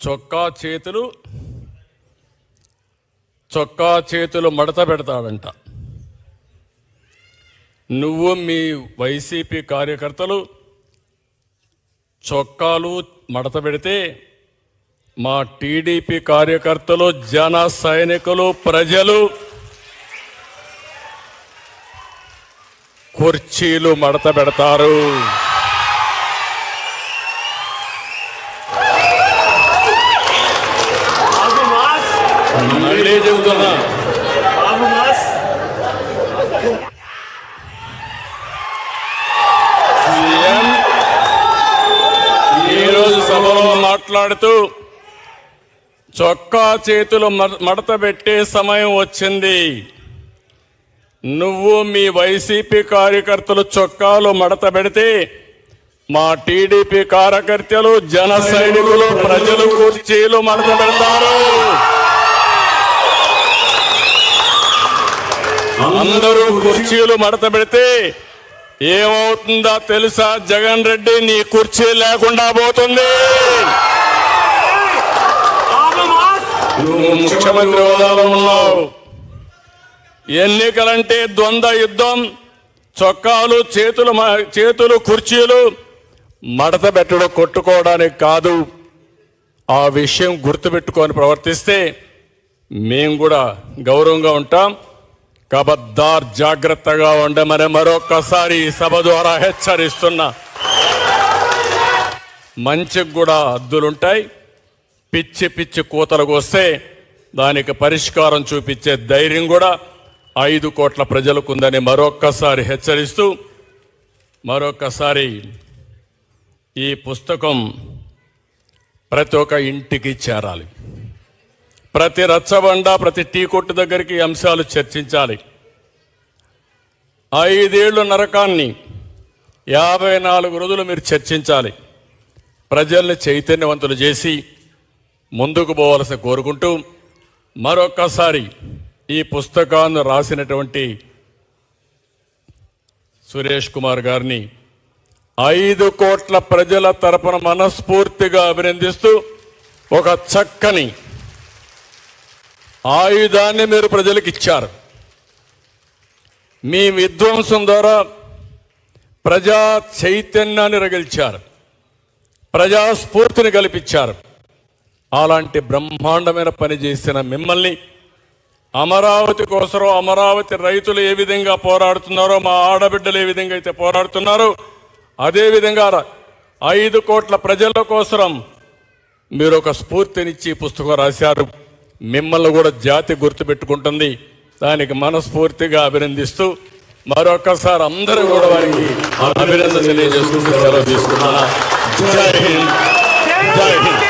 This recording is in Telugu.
చొక్కా చేతులు చొక్కా చేతులు మడత పెడతాడంట నువ్వు మీ వైసీపీ కార్యకర్తలు చొక్కాలు మడత పెడితే మా టీడీపీ కార్యకర్తలు జన సైనికులు ప్రజలు కుర్చీలు మడత పెడతారు. తెలియజేస్తున్నా ఈరోజు సభలో మాట్లాడుతూ చొక్కా చేతులు మడత పెట్టే సమయం వచ్చింది. నువ్వు మీ వైసీపీ కార్యకర్తలు చొక్కాలు మడత పెడితే మా టీడీపీ కార్యకర్తలు జన సైనికులు ప్రజలు కుర్చీలు మడత పెడతారు. అందరూ కుర్చీలు మడత పెడితే ఏమవుతుందో తెలుసా? జగన్ రెడ్డి నీ కుర్చీ లేకుండా పోతుంది. నువ్వు ముఖ్యమంత్రి హోదాలో ఉన్నావు. ఎన్నికలంటే ద్వంద్వ యుద్ధం చొక్కాలు చేతులు మ- చేతులు కుర్చీలు మడత పెట్టడం కొట్టుకోవడానికి కాదు. ఆ విషయం గుర్తుపెట్టుకొని ప్రవర్తిస్తే మేము కూడా గౌరవంగా ఉంటాం. కబద్దార్ జాగ్రత్తగా ఉండమని మరొక్కసారి ఈ సభ ద్వారా హెచ్చరిస్తున్నా. మంచికి కూడా హద్దులుంటాయి. పిచ్చి పిచ్చి కూతలకు వస్తే దానికి పరిష్కారం చూపించే ధైర్యం కూడా ఐదు కోట్ల ప్రజలకు ఉందని మరొక్కసారి హెచ్చరిస్తూ మరొక్కసారి ఈ పుస్తకం ప్రతి ఒక్క ఇంటికి చేరాలి. ప్రతి రచ్చబండ ప్రతి టీ కొట్టు దగ్గరికి అంశాలు చర్చించాలి. ఐదేళ్ళు నరకాన్ని యాభై నాలుగు రోజులు మీరు చర్చించాలి. ప్రజల్ని చైతన్యవంతులు చేసి ముందుకు పోవాల్సి కోరుకుంటూ మరొక్కసారి ఈ పుస్తకాన్ని రాసినటువంటి సురేష్ కుమార్ గారిని ఐదు కోట్ల ప్రజల తరపున మనస్ఫూర్తిగా అభినందిస్తూ ఒక చక్కని ఆయుధాన్ని మీరు ప్రజలకు ఇచ్చారు. మీ విధ్వంసం ద్వారా ప్రజా చైతన్యాన్ని రగిల్చారు. ప్రజాస్ఫూర్తిని కల్పించారు. అలాంటి బ్రహ్మాండమైన పని చేసిన మిమ్మల్ని అమరావతి కోసం అమరావతి రైతులు ఏ విధంగా పోరాడుతున్నారో మా ఆడబిడ్డలు ఏ విధంగా అయితే పోరాడుతున్నారో అదేవిధంగా ఐదు కోట్ల ప్రజల కోసం మీరు ఒక స్ఫూర్తినిచ్చి పుస్తకం రాశారు. మిమ్మల్ని కూడా జాతి గుర్తుపెట్టుకుంటుంది. దానికి మనస్ఫూర్తిగా అభినందిస్తూ మరొకసారి అందరూ కూడా వారికి అభినందన తెలియజేసుకుంటూ సెలవు తీసుకున్నాను. జై హింద్. జై హింద్.